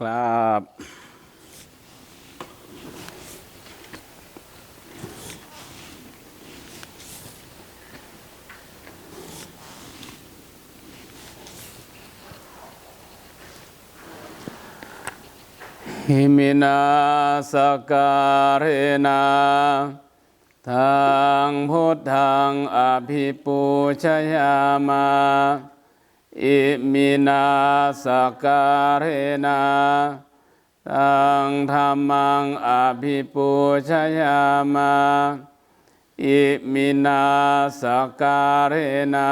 ครับ หิมินาสการเรนาทางพุทธังอภิปูชยามา อิมินาสการเรนาตังธรรมังอภิปูชยามาอิมินาสการเรนา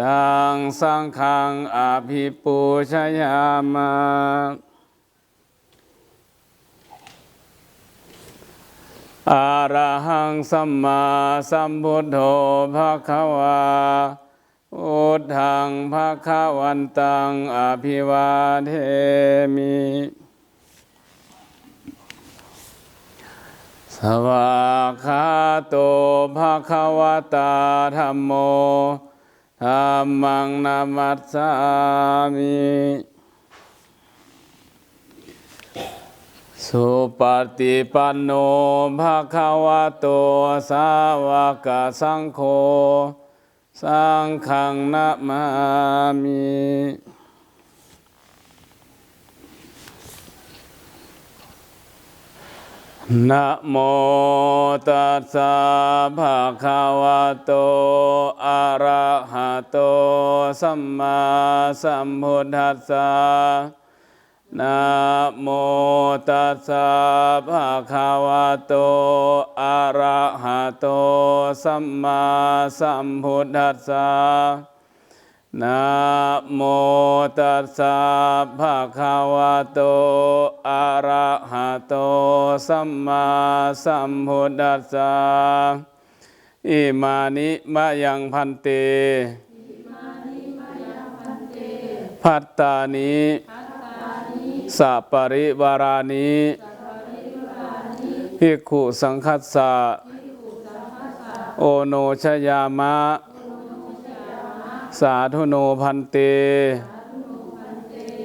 ตังสังฆังอภิปูชยามาอะรหังสัมมาสัมพุทโธภะคะวา อุทังภะคะวันตังอภิวาเทมิสวากาโตภะคะวะตาธัมโมธัมมังนามัสสามิสุปฏิปันโนภะคะวะโตสาวกสังโฆ สังฆังนะมามินะโมตัสสะภะคะวะโต อะระหะโต สัมมาสัมพุทธัสสะ นะโมตัสสะภะคะวะโต อะระหะโต สัมมาสัมพุทธัสสะนะโมตัสสะภะคะวะโต อะระหะโต สัมมาสัมพุทธัสสะอิมานิมะยังพันเต พัตตานิ สัปริวารานิภิกขุสังคัสสะโอโนชยามะ สาธุโนพันเต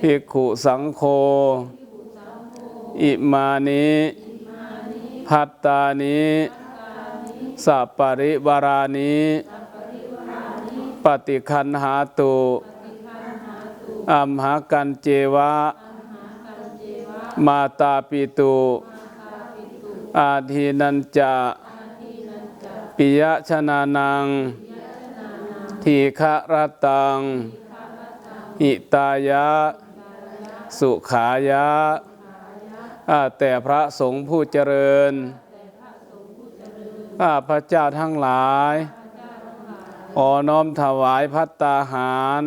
ภิกขุสังโฆอิมานิพัตตานิสัปริวารานิปฏิคันหาตุอัมหากันเจวะ มาตาปิตุอาทีนันจะปิยชนานังทีฆรตังหิตายะ สุขายะ แต่พระสงฆ์ผู้เจริญข้าพระเจ้าทั้งหลายขอน้อมถวายพัตตาหาร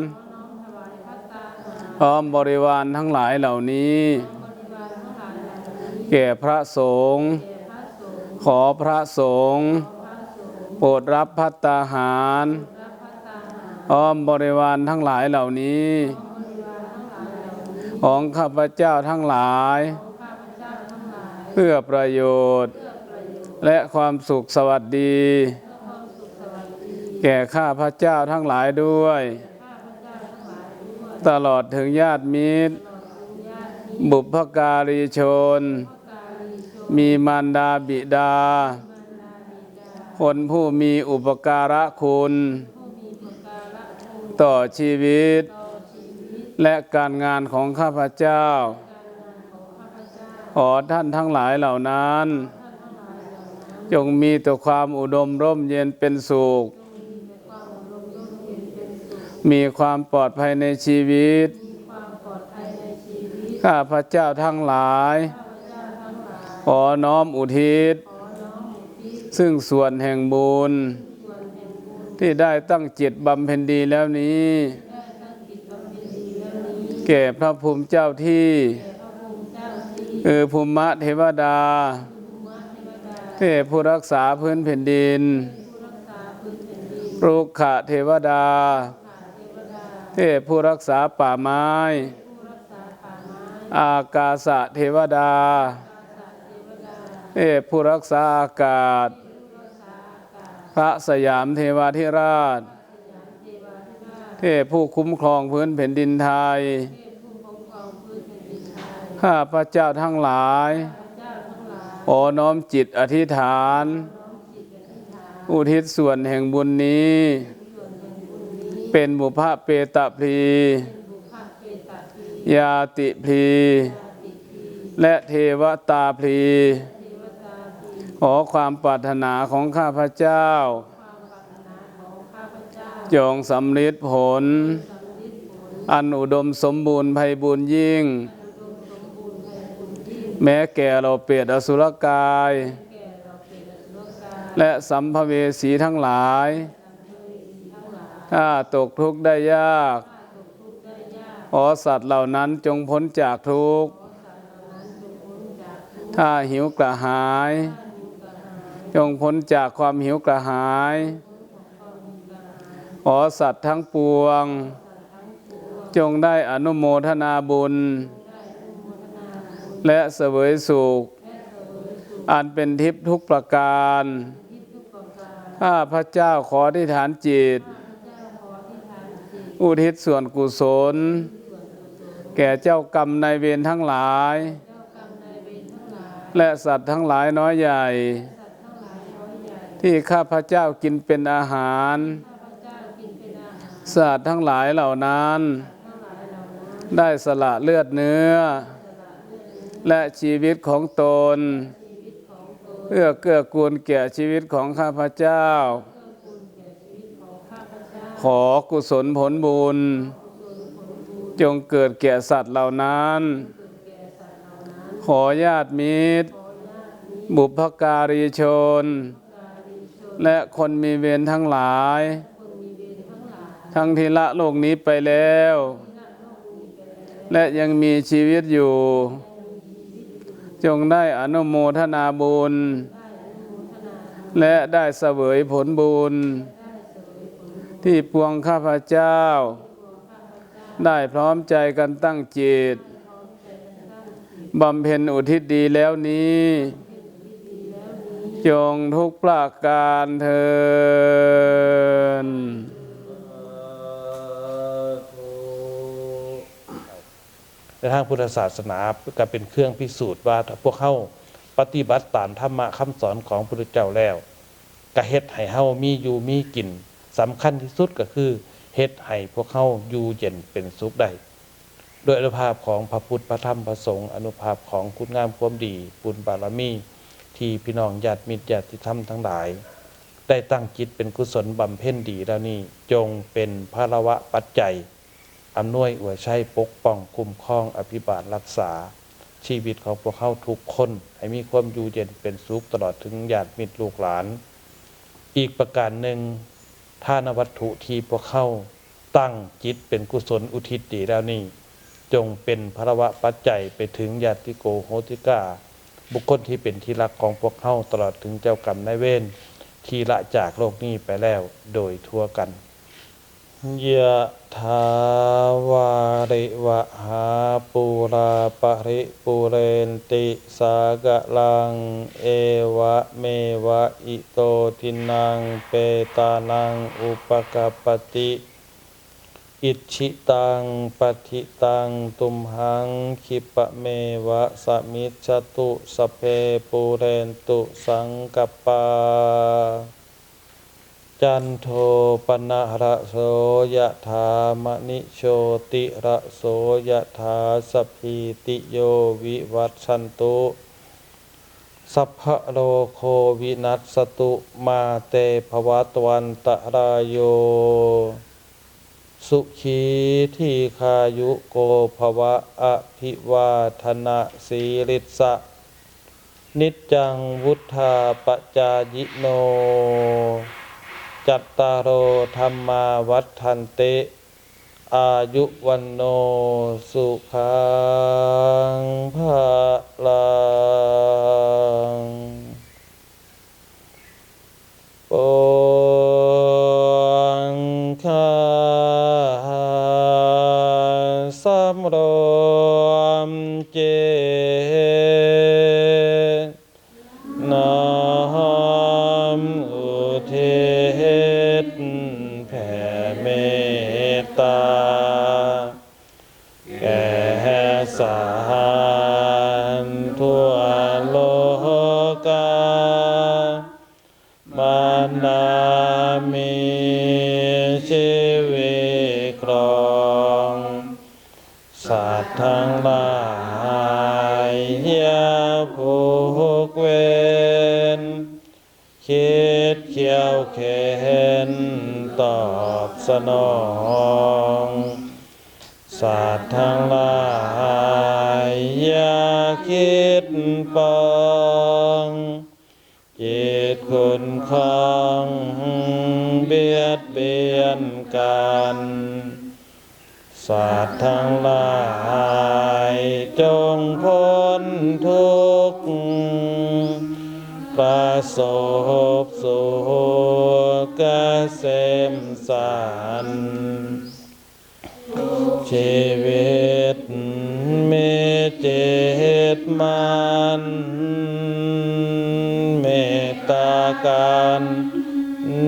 พร้อมบริวารทั้งหลายเหล่านี้ แก่พระสงฆ์ขอพระสงฆ์โปรดรับพัตตาหารพร้อมบริวารทั้งหลายเหล่านี้ ของข้าพเจ้าทั้งหลาย เพื่อประโยชน์ และความสุขสวัสดี แก่ข้าพเจ้าทั้งหลายด้วย ตลอดถึงญาติมิตร บุพการีชน มีมารดาบิดา คนผู้มีอุปการะคุณ ต่อชีวิต และการงานของข้าพเจ้า ขอท่านทั้งหลายเหล่านั้น จงมีแต่ความอุดมร่มเย็นเป็นสุข มีความปลอดภัยในชีวิต ข้าพเจ้าทั้งหลายข อน้อมอุทิศ ซึ่งส่วนแห่งบุญ ที่ได้ตั้งจิตบำเพ็ญดีแล้วนี้ แก่พระภูมิเจ้าที่เออภูมิเทวดา เทพผู้รักษาพื้นแผ่นดินรุกขะเทวดา เทพผู้รักษาป่าไม้ อากาสะเทวดา เทพผู้รักษาอากาศ พระสยามเทวาธิราช เทพผู้คุ้มครองพื้นแผ่นดินไทย ข้าพระเจ้าทั้งหลายขอน้อมจิตอธิษฐาน อุทิศส่วนแห่งบุญนี้ เป็นบุพเปตะพลียาติพลีและเทวตาพลี ขอความปรารถนาของข้าพเจ้า จงสำลิดผล อันอุดมสมบูรณ์ไพบูรณ์ยิ่ง แม้แก่เราเปรตอสุรกาย และสัมภเวสีทั้งหลาย ถ้าตกทุกข์ได้ยาก ขอสัตว์เหล่านั้นจงพ้นจากทุกข์ ถ้าหิวกระหาย จงพ้นจากความหิวกระหาย ขอสัตว์ทั้งปวง จงได้อนุโมทนาบุญ และเสวยสุข อันเป็นทิพย์ทุกประการ ข้าพระเจ้าขอที่ฐานจิต อุทิศส่วนกุศล แก่เจ้ากรรมนายเวรทั้งหลาย และสัตว์ทั้งหลายน้อยใหญ่ ที่ข้าพเจ้ากินเป็นอาหาร สัตว์ทั้งหลายเหล่านั้น ได้สละเลือดเนื้อ และชีวิตของตน เพื่อเกื้อกูลแก่ชีวิตของข้าพเจ้า ขอกุศลผลบุญ จงเกิดแก่สัตว์เหล่านั้น ขอญาติมิตร บุพการีชน และคนมีเวรทั้งหลาย ทั้งที่ละโลกนี้ไปแล้ว และยังมีชีวิตอยู่ จงได้อนุโมทนาบุญ และได้เสวยผลบุญ ที่ปวงข้าพเจ้า ได้พร้อมใจกันตั้งจิตบำเพ็ญอุทิศดีแล้วนี้ จงทุกประการเทินในทางพุทธศาสนาก็เป็นเครื่องพิสูจน์ว่าพวกเข้าปฏิบัติตามธรรมะคำสอนของพระพุทธเจ้าแล้วก็เฮ็ดให้เฮามีอยู่มีกินสำคัญที่สุดก็คือเฮ็ดให้พวกเขาอยู่เย็นเป็นสุขได้โดยอนุภาพของพระพุทธพระธรรมพระสงฆ์อนุภาพของคุณงามความดีบุญบารมี ที่พี่น้องญาติมิตรญาติธรรมทั้งหลาย ได้ตั้งจิตเป็นกุศลบำเพ็ญดีแล้วนี่จงเป็นภาระวะปัจจัยอำนวยอวยชัยปกป้องคุ้มครองอภิบาลรักษา ชีวิตของพวกเขาทุกคน ให้มีความอยู่เย็นเป็นสุขตลอดถึงญาติมิตรลูกหลาน อีกประการหนึ่งท่านวัตถุที่พวกเขาตั้งจิตเป็นกุศลอุทิศดีแล้วนี่จงเป็นพระวะปัจจัยไปถึงญาติโกโหติกา บุคคลที่เป็นที่รักของพวกเขาตลอดถึงเจ้ากรรมนายเวรที่ละจากโลกนี้ไปแล้วโดยทั่วกันยะถาวาริวะหาปูราปริปูเรนติสากะลัง เอวะเมวะอิโตทินังเปตานังอุปกปติ อิชิตังปฏิตังตุมหังคิปะเมวะสมิจจตุสเพปูเรนตุสังกปา จันโทปนะระโสยะถามณิโชติระโสยะถาสพีติโยวิวัตชันตุสัพพะโลโควินัสตุมาเตภวัตวันตรายโย สุขีที่คายุโกภวะอภิวาธนาสีริสะ นิจจังวุธาปจายิโน จัตตารโอธรรมาวัฏันเต อายุวันโนสุขังภาลังปง สัม อบสนองสัตว์ทั้งหลายอย่าคิดปองจิตคุณของเบียดเบียนกันสัตว์ทั้งหลายจงพ้นทุกข์ ประสบสุขเกษมสันชีวิตมีจิตมันเมตตากัน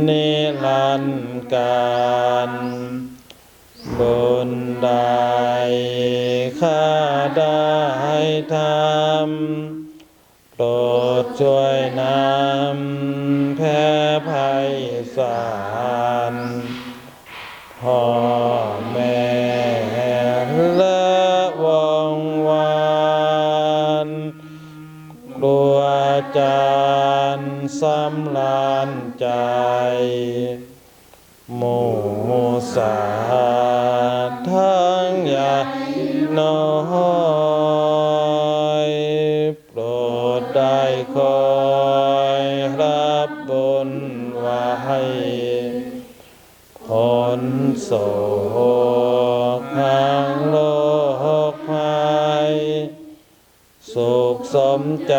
นิรันดร์การบุญดข้ ช่วยนำแผ่ภัยสารพ่อแม่และวงวานครัวจานสำลานใจ หมูสาทั้งใหญ่น้อย คอยรับบุญไว้ผลโศกทางโลกภัยสุขสมใจ